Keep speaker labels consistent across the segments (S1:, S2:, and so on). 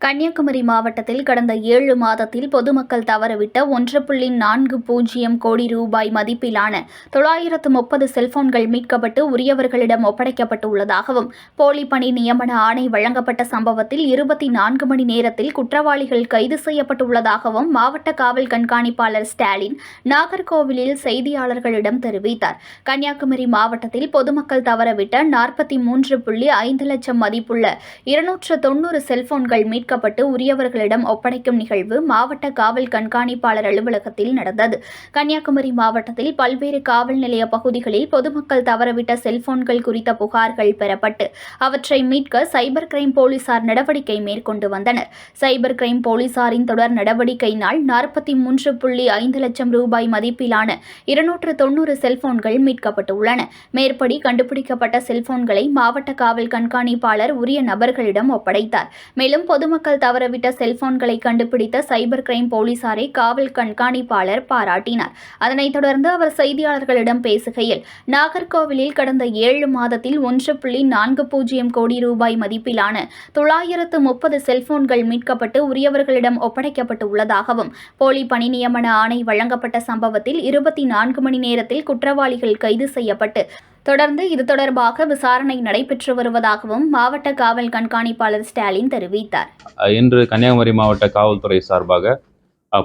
S1: கன்னியாகுமரி மாவட்டத்தில் கடந்த ஏழு மாதத்தில் பொதுமக்கள் தவறவிட்ட ஒன்று புள்ளி நான்கு பூஜ்ஜியம் கோடி ரூபாய் மதிப்பிலான தொள்ளாயிரத்து முப்பது செல்போன்கள் மீட்கப்பட்டு உரியவர்களிடம் ஒப்படைக்கப்பட்டுள்ளதாகவும் போலி பணி நியமன ஆணை வழங்கப்பட்ட சம்பவத்தில் இருபத்தி நான்கு மணி நேரத்தில் குற்றவாளிகள் கைது செய்யப்பட்டுள்ளதாகவும் மாவட்ட காவல் கண்காணிப்பாளர் ஸ்டாலின் நாகர்கோவிலில் செய்தியாளர்களிடம் தெரிவித்தார். கன்னியாகுமரி மாவட்டத்தில் பொதுமக்கள் தவறவிட்ட நாற்பத்தி மூன்று புள்ளி ஐந்து லட்சம் மதிப்புள்ள இருநூற்று தொன்னூறு செல்போன்கள் மீட்கப்பட்டு உரியவர்களிடம் ஒப்படைக்கும் நிகழ்வு மாவட்ட காவல் கண்காணிப்பாளர் அலுவலகத்தில் நடந்தது. கன்னியாகுமரி மாவட்டத்தில் பல்வேறு காவல் நிலைய பகுதிகளில் பொதுமக்கள் தவறவிட்ட செல்போன்கள் குறித்த புகார்கள் பெறப்பட்டு அவற்றை மீட்க சைபர் கிரைம் போலீசார் நடவடிக்கை மேற்கொண்டு வந்தனர். சைபர் கிரைம் போலீசாரின் தொடர் நடவடிக்கையினால் நாற்பத்தி மூன்று புள்ளி ஐந்து லட்சம் ரூபாய் மதிப்பிலான இருநூற்று தொன்னூறு செல்போன்கள் மீட்கப்பட்டுள்ளன. மேற்படி கண்டுபிடிக்கப்பட்ட செல்போன்களை மாவட்ட காவல் கண்காணிப்பாளர் உரிய நபர்களிடம் ஒப்படைத்தார். மேலும் பொதுமக்கள் தவறவிட்ட செல்போன்களை கண்டுபிடித்த சைபர் கிரைம் போலீசாரை காவல் கண்காணிப்பாளர் பாராட்டினார். அதனைத் தொடர்ந்து அவர் செய்தியாளர்களிடம் பேசுகையில் நாகர்கோவிலில் கடந்த ஏழு மாதத்தில் ஒன்று புள்ளி நான்கு பூஜ்ஜியம் கோடி ரூபாய் மதிப்பிலான தொள்ளாயிரத்து முப்பது செல்போன்கள் மீட்கப்பட்டு உரியவர்களிடம் ஒப்படைக்கப்பட்டு உள்ளதாகவும் போலி பணி நியமன ஆணை வழங்கப்பட்ட சம்பவத்தில் இருபத்தி நான்கு மணி நேரத்தில் குற்றவாளிகள் கைது செய்யப்பட்டு தொடர்ந்து இது தொடர்பாக விசாரணை நடைபெற்று வருவதாகவும் மாவட்ட காவல் கண்காணிப்பாளர் ஸ்டாலின் தெரிவித்தார்.
S2: இன்று கன்னியாகுமரி மாவட்ட காவல்துறை சார்பாக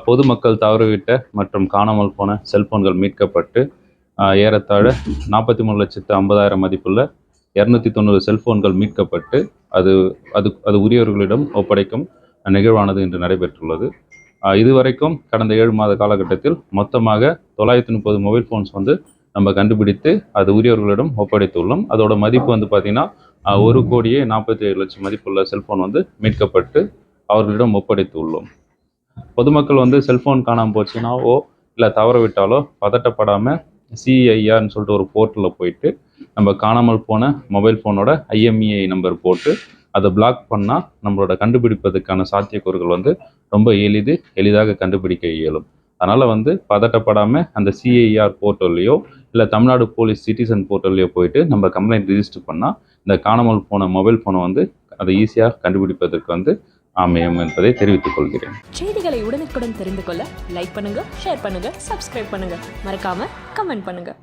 S2: பொதுமக்கள் தவறவிட்ட மற்றும் காணாமல் போன செல்போன்கள் மீட்கப்பட்டு ஏறத்தாழ நாற்பத்தி மூணு லட்சத்து ஐம்பதாயிரம் மதிப்புள்ள இரநூத்தி தொண்ணூறு செல்போன்கள் மீட்கப்பட்டு அது அது அது உரியவர்களிடம் ஒப்படைக்கும் நிகழ்வானது இன்று நடைபெற்றுள்ளது. இதுவரைக்கும் கடந்த ஏழு மாத காலகட்டத்தில் மொத்தமாக தொள்ளாயிரத்தி முப்பது மொபைல் ஃபோன்ஸ் வந்து நம்ம கண்டுபிடித்து அது உரியவர்களிடம் ஒப்படைத்துள்ளோம். அதோட மதிப்பு வந்து பார்த்திங்கன்னா ஒரு கோடியே நாற்பத்தி ஏழு லட்சம் மதிப்புள்ள செல்போன் வந்து மீட்கப்பட்டு அவர்களிடம் ஒப்படைத்து உள்ளோம் பொதுமக்கள் வந்து செல்போன் காணாமல் போச்சுன்னாவோ இல்லை தவற விட்டாலோ பதட்டப்படாமல் சிஐஆர்னு சொல்லிட்டு ஒரு போர்ட்டலில் போயிட்டு நம்ம காணாமல் போன மொபைல் ஃபோனோட ஐஎம்இஐ நம்பர் போட்டு அதை பிளாக் பண்ணால் நம்மளோட கண்டுபிடிப்பதற்கான சாத்தியக்கூறுகள் வந்து ரொம்ப எளிது எளிதாக கண்டுபிடிக்க இயலும். அதனால் வந்து பதட்டப்படாமல் அந்த சிஐஆர் போர்ட்டல்லையோ இல்லை தமிழ்நாடு போலீஸ் சிட்டிசன் போர்ட்டல்லையோ போயிட்டு நம்ம கம்ப்ளைண்ட் ரிஜிஸ்டர் பண்ணால் இந்த காணாமல் போன மொபைல் ஃபோனை வந்து அதை ஈஸியாக கண்டுபிடிப்பதற்கு வந்து அமையும் என்பதை தெரிவித்துக் கொள்கிறேன்.
S3: செய்திகளை உடனுக்குடன் தெரிந்து கொள்ள லைக் பண்ணுங்க ஷேர் பண்ணுங்க சப்ஸ்கிரைப் பண்ணுங்க. மறக்காம கமெண்ட் பண்ணுங்க.